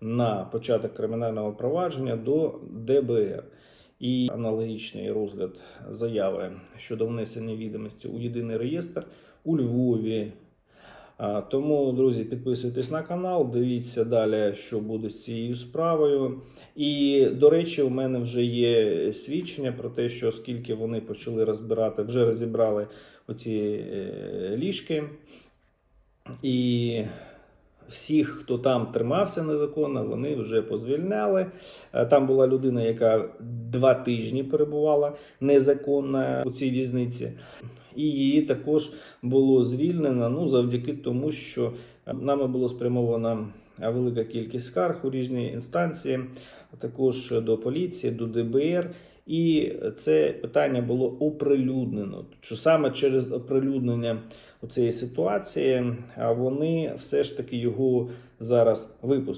на початок кримінального провадження до ДБР. І аналогічний розгляд заяви щодо внесення відомості у єдиний реєстр у Львові. Тому, друзі, підписуйтесь на канал, дивіться далі, що буде з цією справою. І, до речі, у мене вже є свідчення про те, що оскільки вони почали розбирати, вже розібрали оці е, ліжки. І всіх, хто там тримався незаконно, вони вже позвільняли. Е, Там була людина, яка два тижні перебувала незаконно у цій в'язниці. І її також було звільнено ну, завдяки тому, що нами було спрямовано велика кількість скарг у різні інстанції, а також до поліції, до ДБР. І це питання було оприлюднено. Що саме через оприлюднення цієї ситуації вони все ж таки його зараз випустили.